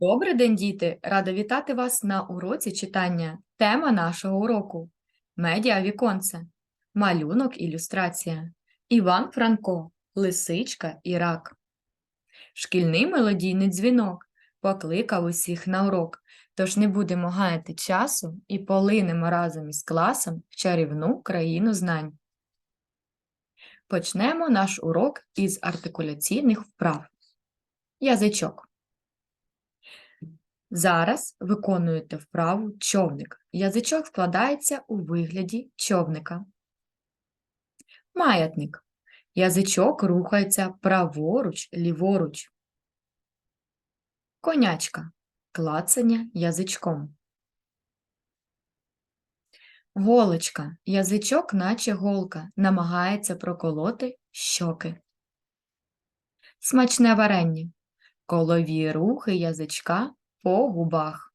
Добрий день, діти! Рада вітати вас на уроці читання. Тема нашого уроку Медіа віконце. Малюнок ілюстрація. Іван Франко. Лисичка і рак. Шкільний мелодійний дзвінок покликав усіх на урок. Тож не будемо гаяти часу і полинемо разом із класом в чарівну країну знань. Почнемо наш урок із артикуляційних вправ. Язичок. Зараз виконуєте вправу човник. Язичок складається у вигляді човника. Маятник. Язичок рухається праворуч, ліворуч. Конячка. Клацання язичком. Голочка. Язичок, наче голка, намагається проколоти щоки. Смачне варення. Колові рухи язичка по губах.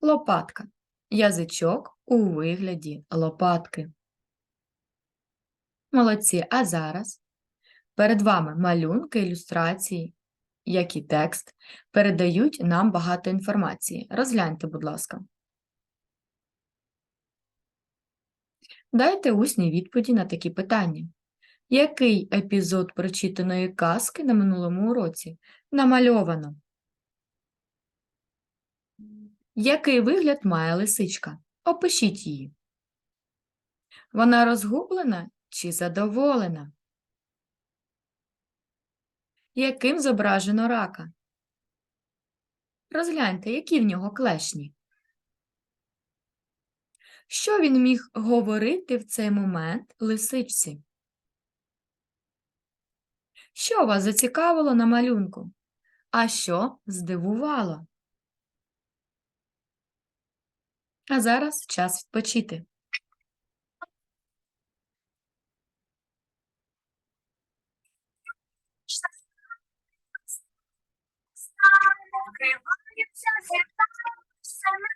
Лопатка. Язичок у вигляді лопатки. Молодці. А зараз перед вами малюнки, ілюстрації, як і текст, передають нам багато інформації. Розгляньте, будь ласка. Дайте усні відповіді на такі питання. Який епізод прочитаної казки на минулому уроці намальовано? Який вигляд має лисичка? Опишіть її. Вона розгублена чи задоволена? Яким зображено рака? Розгляньте, які в нього клешні. Що він міг говорити в цей момент лисичці? Що вас зацікавило на малюнку? А що здивувало? А зараз час відпочити. Покриваються зірками все на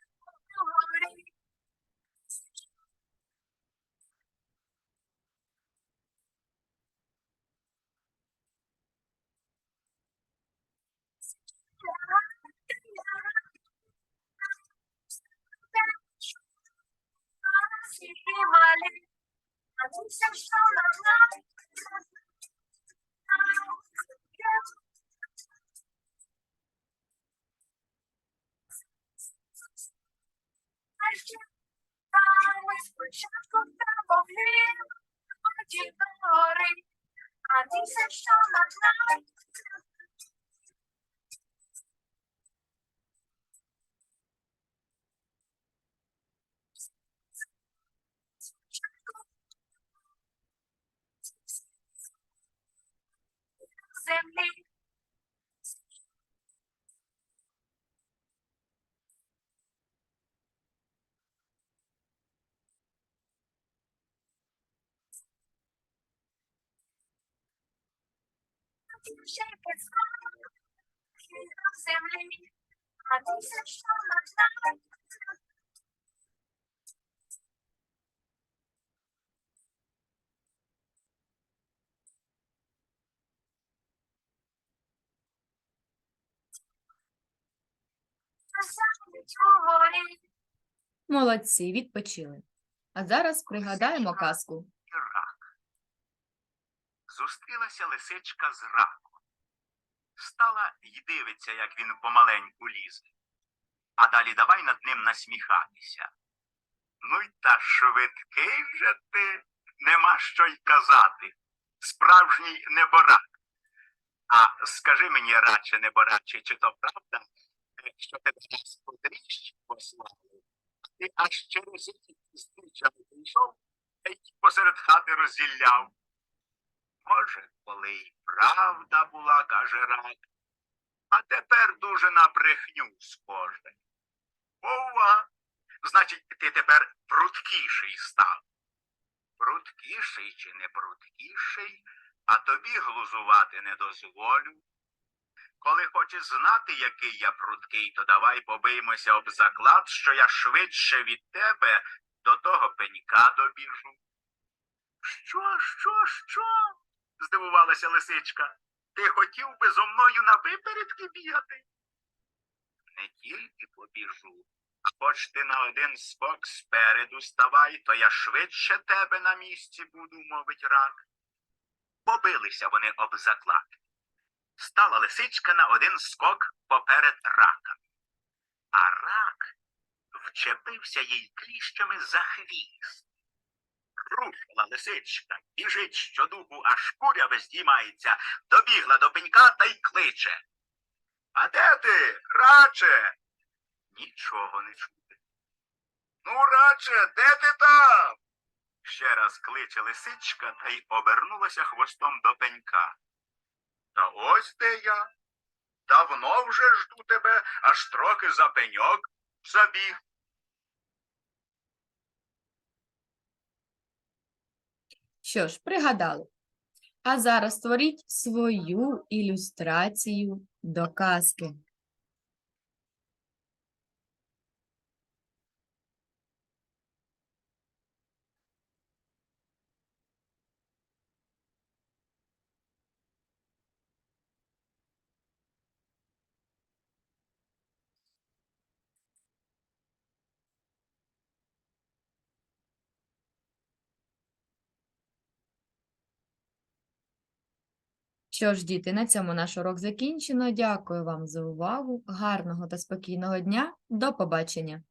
горі. Співали, а тут все, що могла. Ми спочатку а ти все, що могла. Землі. Ще підскочила до землі, а ти все, що могла. Молодці, відпочили. А зараз пригадаємо казку. рак. Зустрілася лисичка з раком. Стала й дивиться, як він помаленьку лізе. А далі давай над ним насміхатися. Ну й та швидкий же ти, нема що й казати. Справжній неборак. А скажи мені, радше небораче, чи то правда, що тебе раз подріжч послали, а ти аж через які зустрічами прийшов та й посеред хати розділяв. Може, коли й правда була, каже рак, а тепер дуже на брехню схоже. Ова! Значить, ти тепер пруткіший став. Пруткіший чи не пруткіший, а тобі глузувати не дозволю. Коли хочеш знати, який я пруткий, то давай побиймося об заклад, що я швидше від тебе до того пенька добіжу. Що, що, що? здивувалася лисичка. Ти хотів би зо мною на випередки бігати? Не тільки побіжу. а Хоч ти на один скок спереду ставай, то я швидше тебе на місці буду, мовить рак. Побилися вони об заклад. Стала лисичка на один скок поперед рака. А рак вчепився їй кліщами за хвіст. Рушила лисичка, біжить щодуху, аж куря здіймається, добігла до пенька та й кличе. А де ти, раче? Нічого не чути. Ну, раче, де ти там? Ще раз кличе лисичка та й обернулася хвостом до пенька. Та ось де я. Давно вже жду тебе, аж трохи за пеньок забіг. Що ж, пригадали. А зараз створіть свою ілюстрацію до казки. Що ж, діти, на цьому наш урок закінчено. Дякую вам за увагу. Гарного та спокійного дня. До побачення!